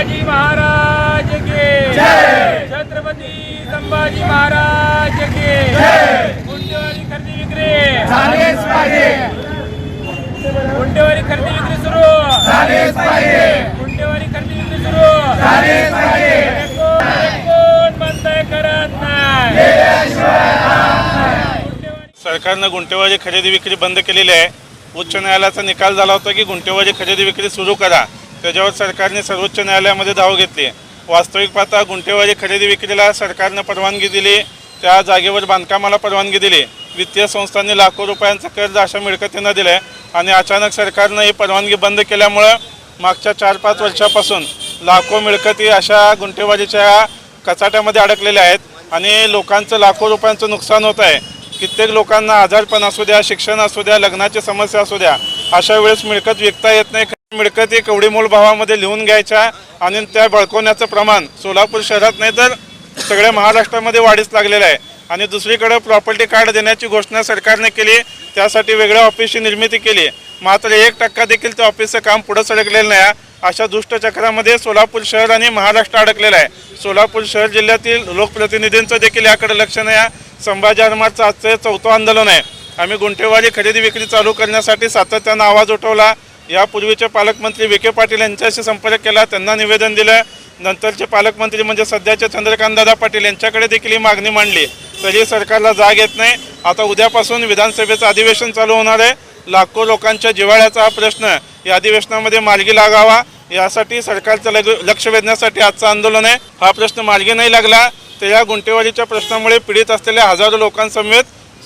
संभाजी महाराज के। छत्रपती संभाजी महाराज के। गुंडेवारी खरेदी विक्री। झालेच पाहिजे। गुंडेवारी खरेदी विक्री सुरू। झालेच पाहिजे। गुंडेवारी खरेदी विक्री सुरू। झालेच पाहिजे। कोण म्हणताय करत नाही सरकारनं गुंठेवारी खरेदी विक्री बंद केलेली आहे. उच्च न्यायालयाचा निकाल झाला होता की गुंठेवारी खरेदी विक्री सुरू करा. त्याच्यावर सरकारने सर्वोच्च न्यायालयामध्ये धाव घेतली. वास्तविक पाहता गुंठेवारी खरेदी विक्रीला सरकारनं परवानगी दिली त्या जागेवर बांधकामाला परवानगी दिली. वित्तीय संस्थांनी लाखो रुपयांचं कर्ज अशा मिळकतींना दिलं आहे आणि अचानक सरकारनं ही परवानगी बंद केल्यामुळं मागच्या चार पाच वर्षापासून लाखो मिळकती अशा गुंठेवारीच्या कचाट्यामध्ये अडकलेल्या आहेत आणि लोकांचं लाखो रुपयांचं नुकसान होत आहे. कित्येक लोकांना आजारपण असू द्या शिक्षण असू द्या लग्नाची समस्या असू द्या अशा वेळेस मिळकत विकता येत नाही. मिळकत कवडी मोल भावामध्ये लिहून घ्यायच्या आणि त्या बळकवण्याचं प्रमाण सोलापूर शहरात नाही तर सगळ्या महाराष्ट्रामध्ये वाढीस लागलेलं आहे. आणि दुसरीकडे प्रॉपर्टी कार्ड देण्याची घोषणा सरकारने केली. त्यासाठी वेगळ्या ऑफिसची निर्मिती केली. मात्र एक टक्का देखील त्या ऑफिसचं काम पुढं सरकलेलं नाही. अशा दुष्टचक्रामध्ये सोलापूर शहर आणि महाराष्ट्र अडकलेलं आहे. सोलापूर शहर जिल्ह्यातील लोकप्रतिनिधींचं देखील याकडे लक्ष नाही. संभाजी आरमारचं आजचं चौथं आंदोलन आहे. आम्ही गुंठेवारी खरेदी विक्री चालू करण्यासाठी सातत्यानं आवाज उठवला. यापूर्वीचे पालकमंत्री विखे पाटील यांच्याशी संपर्क केला. त्यांना निवेदन दिलं. नंतरचे पालकमंत्री म्हणजे सध्याचे चंद्रकांतदादा पाटील यांच्याकडे देखील ही मागणी मांडली. तरी सरकारला जाग येत नाही. आता उद्यापासून विधानसभेचं अधिवेशन चालू होणार आहे. लाखो लोकांच्या जिव्हाळ्याचा हा प्रश्न या अधिवेशनामध्ये मार्गी लागावा. यासाठी सरकारचं लग लक्ष वेधण्यासाठी आजचं आंदोलन आहे. हा प्रश्न मार्गी नाही लागला. तर या गुंटेवारीच्या प्रश्नामुळे पीडित असलेल्या हजारो लोकांसमेत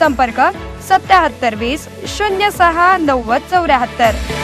संपर्क सत्याहत्तर वीस शून्य सहा नव्वद चौऱ्याहत्तर.